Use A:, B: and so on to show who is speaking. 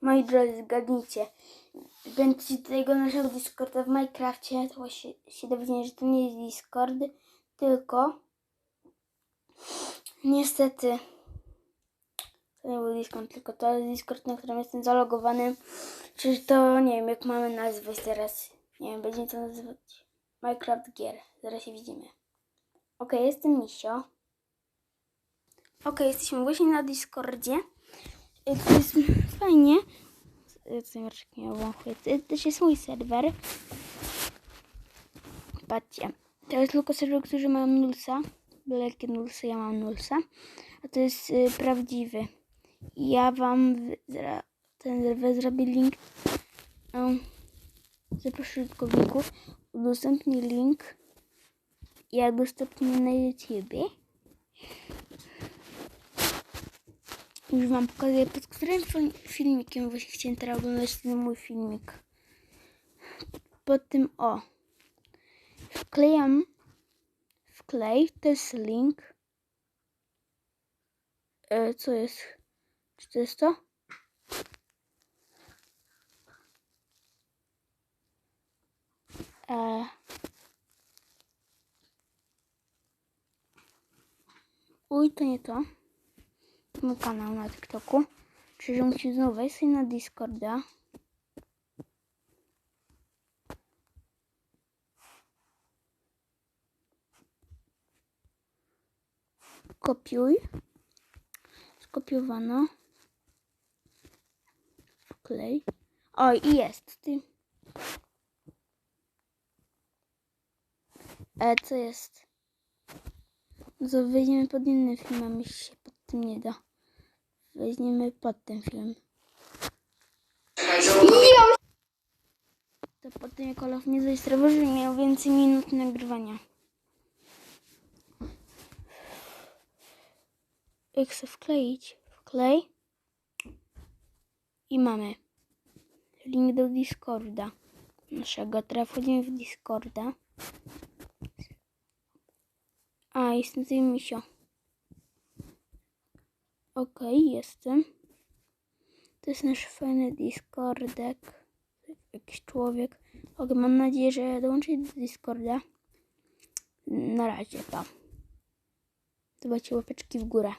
A: Moi drodzy, zgadnijcie. Będziecie tego naszego Discorda w Minecrafcie, to się, się dowiecie, że to nie jest Discord, tylko niestety to nie był Discord, tylko to jest Discord, na którym jestem zalogowany. Czy to, nie wiem, jak mamy nazwać teraz. Nie wiem, będziemy to nazywać Minecraft Gier. Zaraz się widzimy. Ok, jestem Misio. Ok, jesteśmy właśnie na Discordzie. Y, To jest fajnie. Y, Co Marczek nie obłąchuje. To jest mój serwer. Patrzcie. To jest tylko serwer, którzy mają nulsa. Byle jakie nulsy, ja mam nulsa. A to jest y, prawdziwy. Ja wam ten serwer zrobię link. Um, zaproszę użytkowników. Udostępnię link. Ja udostępnię na YouTubie. Już wam pokazuję, pod którym fil- filmikiem właśnie chciałem teraz oglądać ten mój filmik. Pod tym o. Wklejam wklej, to jest link. E, co jest? Czy to jest to? E, uj, to nie to mój kanał na TikToku. Czyli musisz znowu wejść na Discorda. Kopiuj. Skopiowano. Wklej. O, i jest. Ty. E, co jest? To wejdziemy pod innym filmem, jeśli się pod tym nie da. Weźmiemy pod ten film. To potem jak Olaf mnie zarejestrował, że miał więcej minut nagrywania. Jak chcę wkleić, wklej. I mamy link do Discorda naszego. Teraz wchodzimy w Discorda. A, jestem tutaj misio. Okej, jestem. To jest nasz fajny Discordek. Jakiś człowiek. Ok, mam nadzieję, że dołączy do Discorda. Na razie, pa. Zobaczcie łapeczki w górę.